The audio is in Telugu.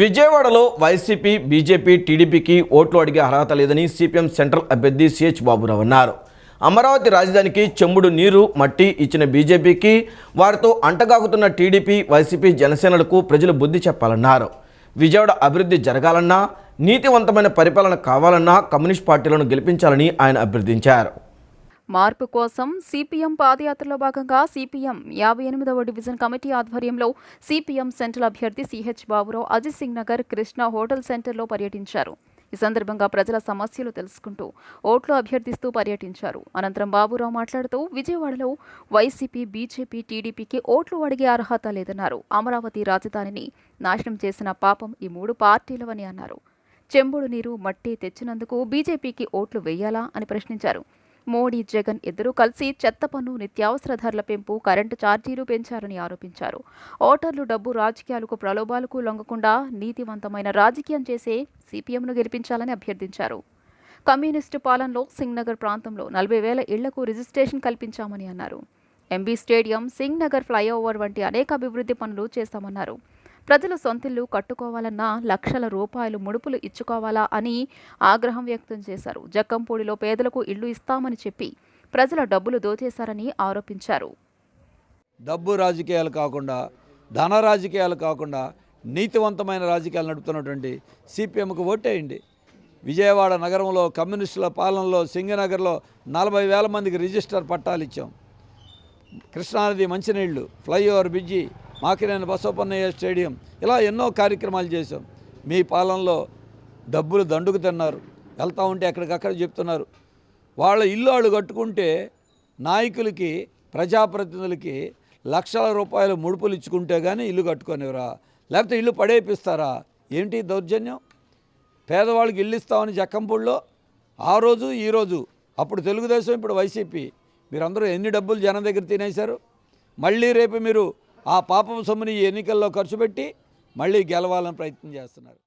విజయవాడలో వైసీపీ బీజేపీ టీడీపీకి ఓట్లు అడిగే అర్హత లేదని సిపిఎం సెంట్రల్ అభ్యర్థి సిహెచ్ బాబురావు అన్నారు. అమరావతి రాజధానికి చెంబుడు నీరు మట్టి ఇచ్చిన బీజేపీకి వారితో అంటగాగుతున్న టీడీపీ వైసీపీ జనసేనలకు ప్రజలు బుద్ధి చెప్పాలన్నారు. విజయవాడ అభివృద్ధి జరగాలన్నా నీతివంతమైన పరిపాలన కావాలన్నా కమ్యూనిస్ట్ పార్టీలను గెలిపించాలని ఆయన అభ్యర్థించారు. మార్పు కోసం సిపిఎం పాదయాత్రలో భాగంగా సిపిఎం యాభై ఎనిమిదవ డివిజన్ కమిటీ ఆధ్వర్యంలో సిపిఎం సెంట్రల్ అభ్యర్థి సిహెచ్ బాబురావు అజిత్ సింగ్ నగర్ కృష్ణ హోటల్ సెంటర్లో పర్యటించారు. ఈ సందర్భంగా ప్రజల సమస్యలు తెలుసుకుంటూ ఓట్లు అభ్యర్థిస్తూ పర్యటించారు. అనంతరం బాబురావు మాట్లాడుతూ విజయవాడలో వైసీపీ బీజేపీ టీడీపీకి ఓట్లు అడిగే అర్హత లేదన్నారు. అమరావతి రాజధానిని నాశనం చేసిన పాపం ఈ మూడు పార్టీలవని అన్నారు. చెంబుడు నీరు మట్టి తెచ్చినందుకు బీజేపీకి ఓట్లు వేయాలా అని ప్రశ్నించారు. మోడీ జగన్ ఇద్దరూ కలిసి చెత్త పన్ను నిత్యావసర ధరల పెంపు కరెంటు ఛార్జీలు పెంచారని ఆరోపించారు. ఓటర్లు డబ్బు రాజకీయాలకు ప్రలోభాలకు లొంగకుండా నీతివంతమైన రాజకీయం చేసే సిపిఎంను గెలిపించాలని అభ్యర్థించారు. కమ్యూనిస్టు పాలనలో సింగ్నగర్ ప్రాంతంలో నలభై వేల ఇళ్ళకు రిజిస్ట్రేషన్ కల్పించామని అన్నారు. ఎంబీ స్టేడియం సింగ్నగర్ ఫ్లైఓవర్ వంటి అనేక అభివృద్ధి పనులు చేస్తామన్నారు. ప్రజలు సొంతిల్లు కట్టుకోవాలన్నా లక్షల రూపాయలు ముడుపులు ఇచ్చుకోవాలా అని ఆగ్రహం వ్యక్తం చేశారు. జక్కంపూడిలో పేదలకు ఇళ్ళు ఇస్తామని చెప్పి ప్రజల డబ్బులు దోచేశారని ఆరోపించారు. డబ్బు రాజకీయాలు కాకుండా ధన రాజకీయాలు కాకుండా నీతివంతమైన రాజకీయాలు నడుపుతున్నటువంటి సిపిఎంకు ఓటేయండి. విజయవాడ నగరంలో కమ్యూనిస్టుల పాలనలో సింగనగర్లో నలభై వేల మందికి రిజిస్టర్ పట్టాలు ఇచ్చాం. కృష్ణానది మంచినీళ్ళు flyover bridge Makineni Basavapunnaiah stadium. ఇలా ఎన్నో కార్యక్రమాలు చేశాం. మీ పాలనలో డబ్బులు దండుకు తిన్నారు. వెళ్తా ఉంటే ఎక్కడికక్కడ చెప్తున్నారు. వాళ్ళ ఇల్లు వాళ్ళు కట్టుకుంటే నాయకులకి ప్రజాప్రతినిధులకి లక్షల రూపాయలు ముడుపులు ఇచ్చుకుంటే కానీ ఇల్లు కట్టుకునేవరా లేకపోతే ఇల్లు పడేపిస్తారా? ఏంటి దౌర్జన్యం? పేదవాళ్ళకి ఇల్లు ఇస్తామని జక్కంపూడిలో ఆ రోజు ఈరోజు అప్పుడు తెలుగుదేశం ఇప్పుడు వైసీపీ. మీరందరూ ఎన్ని డబ్బులు జనం దగ్గర తినేశారు? మళ్ళీ రేపు మీరు ఆ పాపం సొమ్ముని ఈ ఎన్నికల్లో ఖర్చు పెట్టి మళ్ళీ గెలవాలని ప్రయత్నం చేస్తున్నారు.